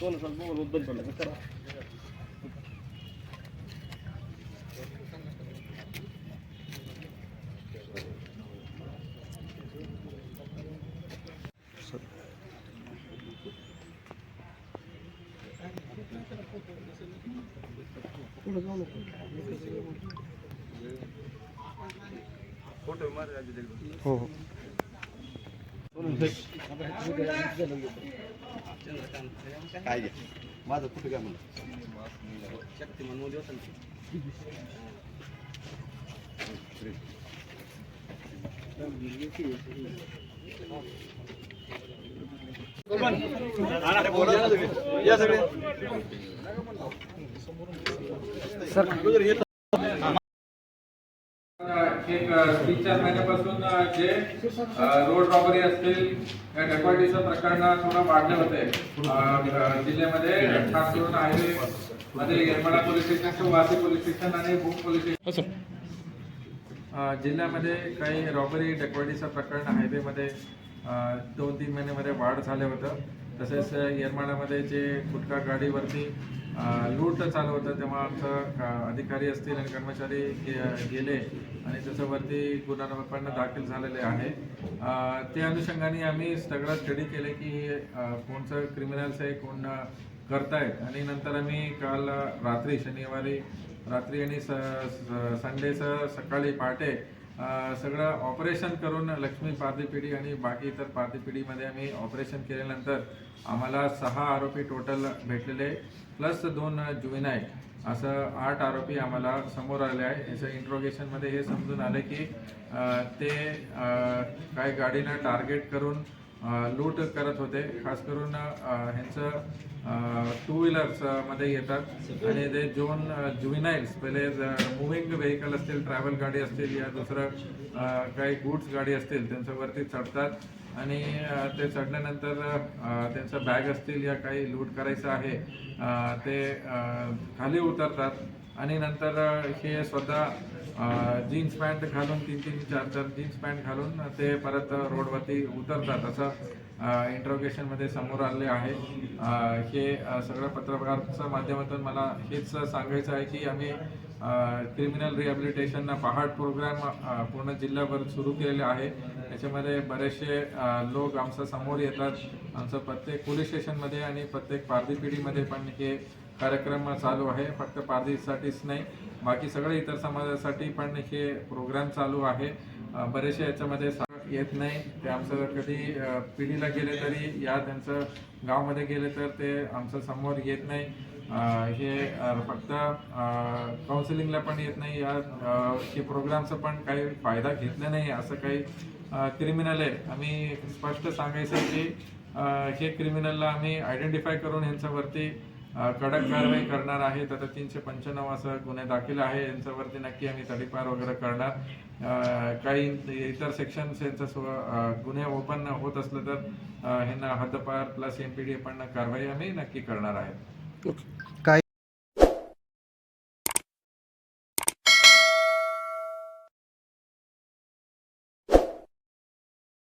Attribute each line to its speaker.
Speaker 1: تونس البول والضبل हो हो.
Speaker 2: काय घे माझं कुठं काय म्हणलं?
Speaker 3: शक्तिमान मोदी होता ना.
Speaker 4: एक तीन चार महिन्यापासून जे रोड रॉबरी असतील या डकवाटीचं प्रकरण थोडं वाढले होते. जिल्ह्यामध्ये खास करून हायवे मध्ये Yermala police station Washi police station आणि भूम पोलीस स्टेशन अ, जिल्ह्यामध्ये काही रॉबरी डकवाटीचं प्रकरण हायवेमध्ये दोन तीन महिन्यामध्ये वाढ झालं होतं. तसेच येरमाळ्यामध्ये जे गुटखा गाडीवरती लूट चालू होतं तेव्हा आमचं अधिकारी असतील आणि कर्मचारी गे- गेले आणि त्याच्यावरती गुन्हा नंबर पण दाखल झालेले आहे. त्या अनुषंगाने आम्ही सगळं स्टडी केले की कोणचं क्रिमिनल्स आहे कोण करतायत. आणि नंतर आम्ही काल रात्री शनिवारी रात्री आणि स स- संडेचं सकाळी पहाटे सगळं ऑपरेशन करून लक्ष्मी पारधी पिढी आणि बाकी इतर पारधी पिढीमध्ये आम्ही ऑपरेशन केल्यानंतर आम्हाला सहा आरोपी टोटल भेटलेले प्लस दोन जुविनाय असं आठ आरोपी आम्हाला समोर आले आहे. याचं इंट्रोगेशनमध्ये हे समजून आलं की ते काही गाडीनं टार्गेट करून लूट करत होते. खास करून ह्यांचं टू व्हीलर्समध्ये येतात. आणि ते जोन जुविनाईल्स पहिले मुव्हिंग व्हेकल असतील ट्रॅव्हल गाडी असतील या दुसरं काही गुड्स गाडी असतील त्यांच्यावरती चढतात. आणि ते चढल्यानंतर त्यांचं बॅग असतील या काही लूट करायचं आहे ते खाली उतरतात. आणि नंतर हे स्वतः जीन्स पॅन्ट घालून तीन तीन चार चार जीन्स पॅन्ट घालून ते परत रोडवरती उतरतात. असं इंट्रोगेशनमध्ये समोर आले आहे. हे सगळ्या सगळं माध्यमातून मला हेच सांगायचं आहे की आम्ही क्रिमिनल रिहॅबिलिटेशन पहाट प्रोग्राम पूर्ण जिल्ह्याभर सुरू केलेले आहे. याच्यामध्ये बरेचसे लोक आमच्यासमोर येतात. आमचं प्रत्येक पोलीस स्टेशनमध्ये आणि प्रत्येक पारधी पिढीमध्ये पण हे कार्यक्रम चालू आहे. फक्त पारधीसाठीच नाही बाकी सगळे इतर समाजासाठी पण हे प्रोग्राम चालू आहे. बरेचसे याच्यामध्ये येत नाही. ते आमचं कधी पिढीला गेले तरी या त्यांचं गावामध्ये गेले तर ते आमचं समोर येत नाही. हे फक्त काउन्सिलिंगला पण येत नाही या हे प्रोग्रामचं पण काही फायदा घेतला नाही असं काही क्रिमिनल आहे. आम्ही स्पष्ट सांगायचं आहे की हे क्रिमिनलला आम्ही आयडेंटिफाय करून ह्यांच्यावरती कडक कारवाई करणार आहे तर तीनशे पंच्याण्णव असं गुन्हे दाखल आहे. यांच्यावरती नक्की आम्ही तडीपार वगैरे करणार. काही इतर सेक्शन्स यांचं सो गुन्हे ओपन होत असलं तर ह्यांना हद्दपार प्लस एम पी डी पण कारवाई आम्ही नक्की करणार आहे.
Speaker 1: ओके.